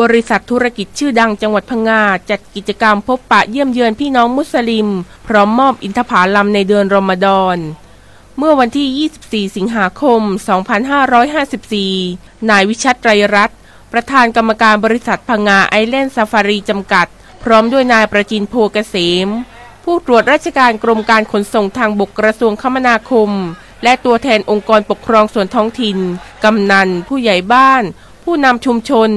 บริษัทธุรกิจชื่อดังจังหวัดพังงาจัดกิจกรรมพบปะเยี่ยมเยือนพี่น้องมุสลิม พร้อมมอบอินทผลัมในเดือนรอมฎอนเมื่อวันที่ 24 สิงหาคม 2554 นายวิชัตไตรรัตน์ประธานกรรมการบริษัทพังงาไอแลนด์ซาฟารีจำกัด พร้อมด้วยนายประจินโพเกษม ผู้ตรวจราชการกรมการขนส่งทางบกกระทรวงคมนาคม และตัวแทนองค์กรปกครองส่วนท้องถิ่น กำนัน ผู้ใหญ่บ้าน ผู้นำชุมชน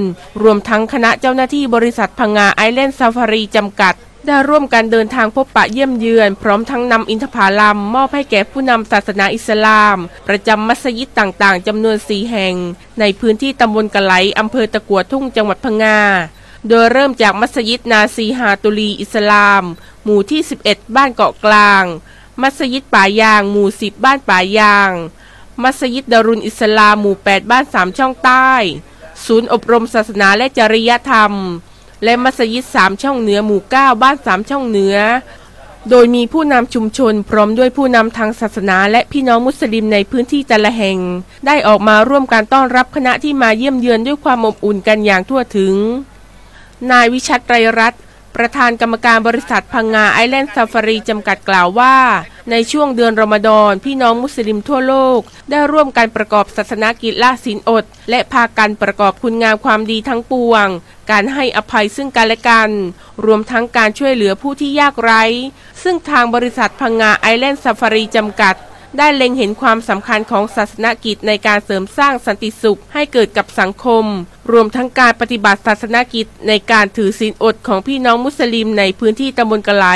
รวมทั้งคณะเจ้าหน้าที่บริษัทพังงาไอแลนด์ซาฟารีจำกัด ได้ร่วมกันเดินทางพบปะเยี่ยมเยือน พร้อมทั้งนำอินทผลัมมอบให้แก่ผู้นำศาสนาอิสลาม ประจำมัสยิดต่างๆจำนวนสีแห่ง ในพื้นที่ตำบลกะไหลอำเภอตะกัวทุ่งจังหวัดพังงาโดยเริ่มจากมัสยิดนาซีฮาตุลีอิสลาม หมู่ที่ 11 บ้านเกาะกลาง มัสยิดป่ายาง หมู่ 10 บ้านป่ายาง มัสยิดดารุนอิสลาม หมู่ 8 บ้าน3ช่องใต้ ศูนย์อบรมศาสนาและจริยธรรม และมัสยิด3ช่องเหนือหมู่9บ้าน3ช่องเหนือ โดยมีผู้นำชุมชนพร้อมด้วยผู้นำทางศาสนาและพี่น้องมุสลิมในพื้นที่แต่ละแห่ง ได้ออกมาร่วมการต้อนรับคณะที่มาเยี่ยมเยือนด้วยความอบอุ่นกันอย่างทั่วถึง นายวิชัตไตรรัตน์ประธานกรรมการบริษัทพังงาไอแลนด์ซาฟารีจำกัดกล่าวว่า ในช่วงเดือนรอมฎอนพี่น้องมุสลิมทั่วโลก ได้ร่วมกันประกอบศาสนกิจละศีลอด และพากันประกอบคุณงามความดีทั้งปวง การให้อภัยซึ่งกันและกัน รวมทั้งการช่วยเหลือผู้ที่ยากไร้ ซึ่งทางบริษัทพังงาไอแลนด์ซาฟารีจำกัด ได้เล็งเห็นความสำคัญของศาสนกิจในการเสริมสร้างสันติสุขให้เกิดกับสังคม รวมทั้งการปฏิบัติศาสนกิจในการถือศีลอดของพี่น้องมุสลิมในพื้นที่ตำบลกะไหล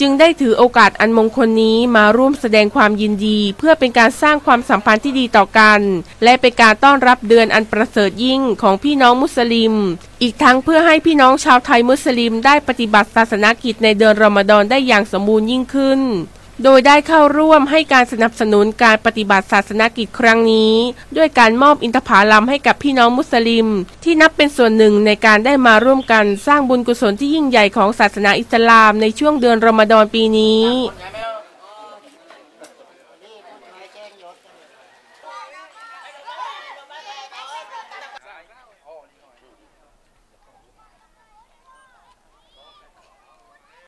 จึงได้ถือโอกาสอันมงคลนี้มาร่วมแสดงความยินดี เพื่อเป็นการสร้างความสัมพันธ์ที่ดีต่อกัน และเป็นการต้อนรับเดือนอันประเสริฐยิ่งของพี่น้องมุสลิม อีกทั้งเพื่อให้พี่น้องชาวไทยมุสลิมได้ปฏิบัติศาสนกิจในเดือนรอมฎอนได้อย่างสมบูรณ์ยิ่งขึ้น โดยได้เข้าร่วมให้การสนับสนุนการปฏิบัติศาสนกิจครั้งนี้ ด้วยการมอบอินทผลัมให้กับพี่น้องมุสลิม ที่นับเป็นส่วนหนึ่งในการได้มาร่วมกันสร้างบุญกุศลที่ยิ่งใหญ่ของศาสนาอิสลามในช่วงเดือนรอมฎอนปีนี้